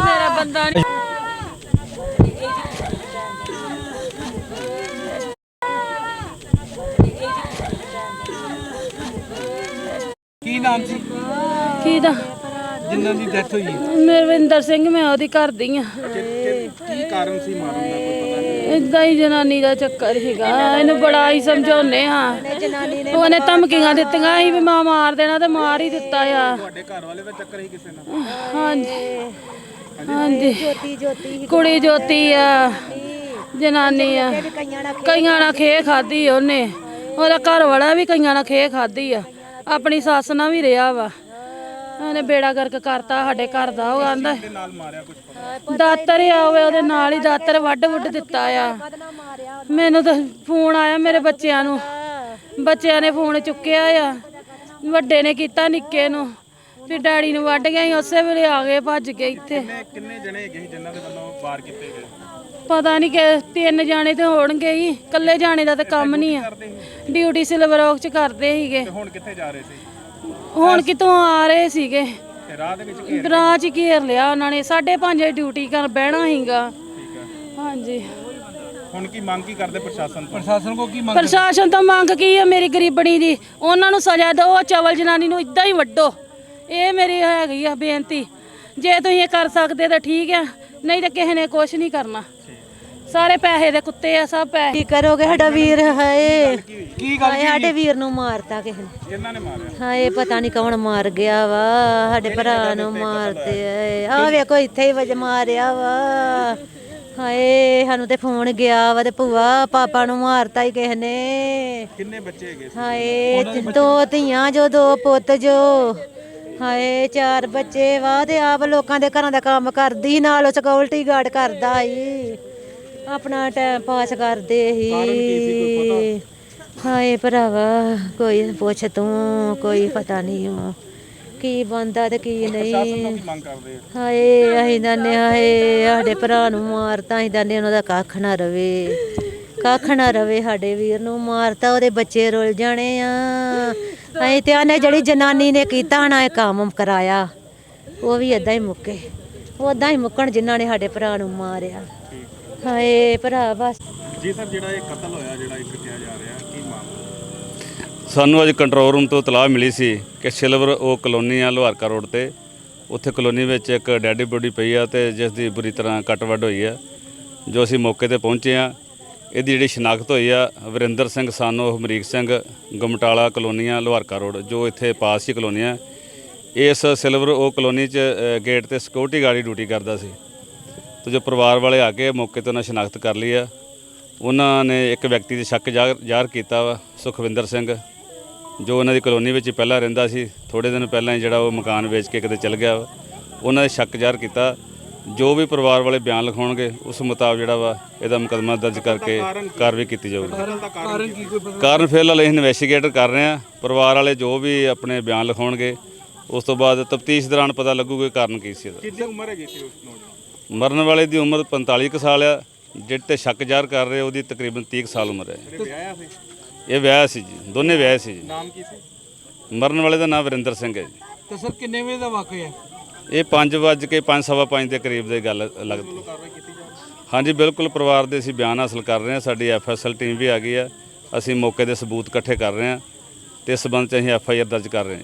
ਮੇਰਾ ਬੰਦਾ ਨਹੀਂ ਕੀ ਨਾਮ ਸੀ? ਕਿਹਦਾ ਜਿਨ੍ਹਾਂ ਦੀ ਡੈਥ ਹੋਈ ਹੈ? ਮਰਵਿੰਦਰ ਸਿੰਘ ਮੈਂ ਉਹਦੀ ਘਰ ਦੀ ਆ ਕਿ- ਕਾਰਨ ਸੀ ਮਾਰਨ ਦਾ? ਕੋਈ ਪਤਾ ਨਹੀਂ। ਇਦਾਂ ਹੀ ਜਨਾਨੀ ਦਾ ਚੱਕਰ ਸੀਗਾ। ਇਹਨੂੰ ਬੜਾ ਹੀ ਸਮਝਾਉਨੇ ਆ ਉਹਨੇ ਧਮਕੀਆਂ ਦਿੱਤੀਆਂ ਸੀ ਵੀ ਮਾਂ ਮਾਰ ਦੇਣਾ ਤੇ ਮਾਰ ਹੀ ਦਿੱਤਾ ਆ। ਤੁਹਾਡੇ ਘਰ ਵਾਲੇ ਦਾ ਚੱਕਰ ਹੀ ਕਿਸੇ ਨਾਲ। ਹਾਂਜੀ। ਹਾਂਜੀ। ਜੋਤੀ ਜੋਤੀ ਕੁੜੀ ਜੋਤੀ ਆ। ਜਨਾਨੀ। ਆ। ਕਈਆਂ ਨਾਲ ਖੇ ਖਾਦੀ ਉਹਨੇ। ਉਹਦਾ ਘਰ ਵਾਲਾ ਵੀ ਕਈਆਂ ਨਾਲ ਖੇ ਖਾਦੀ ਆ। ਆਪਣੀ ਸੱਸ ਨਾਲ ਵੀ ਰਿਹਾ ਵਾ। ਉਹਨੇ ਬੇੜਾ ਗਰਕ ਕਰਤਾ ਸਾਡੇ ਘਰ ਦਾ ਉਹ ਆਂਦਾ ਦੇ ਨਾਲ ਮਾਰਿਆ ਕੁਝ ਪਤਾ ਦਾਤਰ ਆ ਹੋਵੇ ਉਹਦੇ ਨਾਲ ਹੀ ਦਾਤਰ ਵੱਢ ਵੁੱਢ ਦਿੱਤਾ ਆ। ਮੈਨੂੰ ਤਾਂ ਫੋਨ ਆਇਆ ਮੇਰੇ ਬੱਚਿਆਂ ਨੂੰ। ਬੱਚਿਆਂ ਨੇ ਫੋਨ ਚੁੱਕਿਆ ਆ। ਵੱਡੇ ਨੇ ਕੀਤਾ ਨਿੱਕੇ ਨੂੰ। ਫਿਰ ਡੈਡੀ ਨੂੰ ਵੱਢ ਗਿਆ ਸੀ ਉਸੇ ਵੇਲੇ ਆ ਗਏ ਭੱਜ ਕੇ ਇੱਥੇ। ਕਿੰਨੇ ਕਿੰਨੇ ਜਣੇ ਹੈਗੇ ਸੀ ਜਿਨ੍ਹਾਂ ਦੇ ਵੱਲੋਂ ਵਾਰ ਕੀਤੇ ਗਏ? ਪਤਾ ਨਹੀਂ ਕਿ ਤਿੰਨ ਜਾਣੇ ਤੇ ਹੋਣਗੇ ਹੀ ਇਕੱਲੇ ਜਾਣੇ ਦਾ ਤਾਂ ਕੰਮ ਨਹੀਂ ਆ। ਡਿਊਟੀ ਸਿਲਵਰ ਔਕ ਚ ਕਰਦੇ ਸੀਗੇ। ਤੇ ਹੁਣ ਕਿੱਥੇ ਜਾ ਰਹੇ ਸੀ? ਹੁਣ ਕਿਤੋਂ ਆ ਰਹੇ ਸੀਗੇ। ਤੇ ਰਾਹ ਦੇ ਵਿੱਚ ਘੇਰ ਰਾਹ ਚ ਘੇਰ ਲਿਆ ਉਹਨਾਂ ਨੇ। 5:30 ਡਿਊਟੀ ਕਰ ਬਹਿਣਾ ਸੀਗਾ। ਠੀਕ ਹੈ ਹਾਂਜੀ। ਹੁਣ ਕੀ ਮੰਗ ਕੀ ਕਰਦੇ ਪ੍ਰਸ਼ਾਸਨ ਤੋਂ? ਪ੍ਰਸ਼ਾਸਨ ਕੋ ਕੀ ਪ੍ਰਸ਼ਾਸਨ ਤੋਂ ਮੰਗ ਕੀ ਹੈ ਮੇਰੀ ਗਰੀਬਣੀ ਦੀ? ਉਹਨਾਂ ਨੂੰ ਸਜ਼ਾ ਦਿਓ ਚਵਲ ਜਨਾਨੀ ਨੂੰ ਇਦਾਂ ਹੀ ਵੱਡੋ ਇਹ ਮੇਰੀ ਹੈਗੀ ਆ ਬੇਨਤੀ। ਜੇ ਤੁਸੀਂ ਇਹ ਕਰ ਸਕਦੇ ਤਾਂ ਠੀਕ ਆ ਨਹੀਂ ਤਾਂ ਕਿਸੇ ਨੇ ਕੁਝ ਨਹੀਂ ਕਰਨਾ। ਸਾਰੇ ਪੈਸੇ ਦੇ ਕੁੱਤੇ ਆ ਸਭ ਪੈਸੇ। ਕੀ ਕਰੋਗੇ ਸਾਡਾ ਵੀਰ ਹਾਏ। ਕੀ ਗੱਲ ਹਾਏ ਸਾਡੇ ਵੀਰ ਨੂੰ ਮਾਰਤਾ ਕਿਸੇ ਨੇ। ਕਿਹਨਾਂ ਨੇ ਮਾਰਿਆ। ਹਾਏ ਪਤਾ ਨਹੀਂ ਕੌਣ ਮਾਰ ਗਿਆ ਵਾ ਸਾਡੇ ਭਰਾ ਨੂੰ ਮਾਰਦੇ ਆਏ। ਆ ਵੇਖੋ ਇੱਥੇ ਹੀ ਵਜ ਮਾਰਿਆ ਵਾ। ਹਾਏ ਸਾਨੂੰ ਤੇ ਫੋਨ ਗਿਆ ਵਾ ਤੇ ਭੂਆ ਪਾਪਾ ਨੂੰ ਮਾਰਤਾ ਹੀ ਕਿਸੇ ਨੇ। ਕਿੰਨੇ ਬੱਚੇ ਹੈਗੇ ਹਾਏ ਦੋ ਧੀਆਂ ਜੋ ਦੋ ਪੁੱਤ ਜੋ। ਹਾਏ ਚਾਰ ਬੱਚੇ ਵਾ ਤੇ ਆਪ ਲੋਕਾਂ ਦੇ ਘਰਾਂ ਦਾ ਕੰਮ ਕਰਦੀ ਨਾਲ ਸਿਕਿਉਰਿਟੀ ਗਾਰਡ ਕਰਦਾ ਈ ਆਪਣਾ ਟਾਈਮ ਪਾਸ ਕਰਦੇ ਹੀ ਹਾਏ ਭਰਾਵਾ ਕੋਈ ਪੁੱਛ ਤੂੰ ਕੋਈ ਪਤਾ ਨਹੀਂ ਉਹ ਕੀ ਬੰਦਾ ਤੇ ਕੀ ਨਹੀਂ? ਹਾਏ ਅਸੀਂ ਦੰਨੇ ਹਾਏ ਸਾਡੇ ਭਰਾ ਨੂੰ ਮਾਰਤਾ ਅਸੀਂ ਦੰਨੇ ਉਹਨਾਂ ਦਾ ਕੱਖ ਨਾ ਰਵੇ। ਕੱਖ ਨਾ ਰਵੇ ਸਾਡੇ ਵੀਰ ਨੂੰ ਮਾਰਤਾ ਉਹਦੇ ਬੱਚੇ ਰੁੱਲ ਜਾਣੇ ਆ। ਅਸੀਂ ਤੇ ਆਨੇ ਜਿਹੜੀ ਜਨਾਨੀ ਨੇ ਕੀਤਾ ਨਾ ਇਹ ਕੰਮ ਕਰਾਇਆ। ਉਹ ਵੀ ਇਦਾਂ ਹੀ ਮੁੱਕੇ। ਉਦਾਂ ਹੀ ਮੁੱਕਣ ਜਿਨ੍ਹਾਂ ਨੇ ਸਾਡੇ ਭਰਾ ਨੂੰ ਮਾਰਿਆ। ਹਾਏ ਭਰਾ ਬਸ। ਜੀ ਸਰ ਜਿਹੜਾ ਇਹ ਕਤਲ ਹੋਇਆ ਜਿਹੜਾ ਇੱਕ ਕਿਹਾ ਜਾ ਰਿਹਾ ਕੀ ਮਾਮਲਾ? ਸਾਨੂੰ ਅੱਜ ਕੰਟਰੋਲ ਰੂਮ ਤੋਂ ਤਲਾਹ ਮਿਲੀ ਸੀ ਕਿ ਸਿਲਵਰ ਉਹ ਕਲੋਨੀ ਆ ਲੋਹਾਰਕਾ ਰੋਡ ਤੇ। ਉੱਥੇ ਕਲੋਨੀ ਵਿੱਚ ਇੱਕ ਡੈਡੀ ਬੋਡੀ ਪਈ ਆ ਤੇ ਜਿਸ ਦੀ ਬੁਰੀ ਤਰ੍ਹਾਂ ਕੱਟ ਵੱਢ ਹੋਈ ਆ ਜੋ ਅਸੀਂ ਮੌਕੇ ਤੇ ਪਹੁੰਚੇ ਆ। ਇਹਦੀ ਜਿਹੜੀ ਸ਼ਨਾਖਤ ਹੋਈ ਆ ਵਰਿੰਦਰ ਸਿੰਘ ਸਾਨੋ ਹਮਰੀਕ ਸਿੰਘ ਗਮਟਾਲਾ ਕਲੋਨੀਆਂ ਲੋਹਾਰਕਾ ਰੋਡ ਜੋ ਇੱਥੇ ਪਾਸ ਹੀ ਕਲੋਨੀ ਆ। ਇਸ ਸਿਲਵਰ ਉਹ ਕਲੋਨੀ 'ਚ ਗੇਟ ਤੇ ਸਿਕਿਉਰਿਟੀ ਗਾਰਡ ਡਿਊਟੀ ਕਰਦਾ ਸੀ। ਤੇ ਜੋ ਪਰਿਵਾਰ ਵਾਲੇ ਆ ਕੇ ਮੌਕੇ ਤੇ ਉਹਨਾਂ ਸ਼ਨਾਖਤ ਕਰ ਲਈ ਆ। ਉਹਨਾਂ ਨੇ ਇੱਕ ਵਿਅਕਤੀ ਦੇ ਸ਼ੱਕ ਜ਼ਾਹਰ ਕੀਤਾ ਵਾ, ਸੁਖਵਿੰਦਰ ਸਿੰਘ, ਜੋ ਉਹਨਾਂ ਦੀ ਕਲੋਨੀ ਵਿੱਚ ਪਹਿਲਾਂ ਰਹਿੰਦਾ ਸੀ। ਥੋੜੇ ਦਿਨ ਪਹਿਲਾਂ ਹੀ ਜਿਹੜਾ ਉਹ ਮਕਾਨ ਵੇਚ ਕੇ ਕਿਤੇ ਚਲ ਗਿਆ ਵਾ। ਉਹਨਾਂ ਨੇ ਸ਼ੱਕ ਜ਼ਾਹਰ ਕੀਤਾ। ਜੋ ਵੀ ਪਰਿਵਾਰ ਵਾਲੇ ਬਿਆਨ ਲਿਖਾਉਣਗੇ, ਉਸ ਮੁਤਾਬਕ ਜਿਹੜਾ ਵਾ ਇਹਦਾ ਮੁਕੱਦਮਾ ਦਰਜ ਕਰਕੇ ਕਾਰਵਾਈ ਕੀਤੀ ਜਾਊਗੀ। ਕਾਰਨ ਫਿਲਹਾਲ ਅਸੀਂ ਇਨਵੈਸਟੀਗੇਟ ਕਰ ਰਹੇ ਹਾਂ। ਪਰਿਵਾਰ ਵਾਲੇ ਜੋ ਵੀ ਆਪਣੇ ਬਿਆਨ ਲਿਖਾਉਣਗੇ, ਉਸ ਤੋਂ ਬਾਅਦ ਤਫਤੀਸ਼ ਦੌਰਾਨ ਪਤਾ ਲੱਗੂਗਾ ਕਾਰਨ ਕੀ ਸੀ ਇਹਦਾ। ਕਿੰਨੀ ਉਮਰ ਹੈਗੀ ਸੀ ਉਸ ਨੌਜਵਾਨ? ਮਰਨ ਵਾਲੇ ਦੀ ਉਮਰ 45 ਕੁ ਸਾਲ ਆ ਜਿਹੜੇ ਤੇ ਸ਼ੱਕ ਜ਼ਾਹਰ ਕਰ ਰਹੇ ਉਹਦੀ ਤਕਰੀਬਨ 30 ਕੁ ਸਾਲ ਉਮਰ ਹੈ। ਜਿਹੜੇ ਵਿਆਹਿਆ ਸੀ? ਇਹ ਵਿਆਹ ਸੀ ਜੀ ਦੋਨੇ ਵਿਆਹ ਸੀ ਜੀ। ਨਾਮ ਕੀ ਸੀ? ਮਰਨ ਵਾਲੇ ਦਾ ਨਾਮ ਵਰਿੰਦਰ ਸਿੰਘ ਹੈ ਜੀ। ਤੇ ਸਰ ਕਿੰਨੇ ਵਜੇ ਦਾ ਵਾਕਿਆ ਇਹ 5 ਵਜੇ ਕੇ 5:30 ਦੇ ਕਰੀਬ ਦੀ ਗੱਲ ਲੱਗਦੀ ਕਾਰਵਾਈ ਕੀਤੀ ਜਾ ਰਹੀ ਹਾਂਜੀ ਬਿਲਕੁਲ ਪਰਿਵਾਰ ਦੇ ਅਸੀਂ ਬਿਆਨ ਹਾਸਲ ਕਰ ਰਹੇ ਹਾਂ। ਸਾਡੀ ਐਫਐਸਐਲ ਟੀਮ ਵੀ ਆ ਗਈ ਆ ਅਸੀਂ ਮੌਕੇ ਦੇ ਸਬੂਤ ਇਕੱਠੇ ਕਰ ਰਹੇ ਹਾਂ। ਤੇ ਇਸ ਸਬੰਧ ਚ ਅਸੀਂ ਐਫਆਈਆਰ ਦਰਜ ਕਰ ਰਹੇ ਹਾਂ।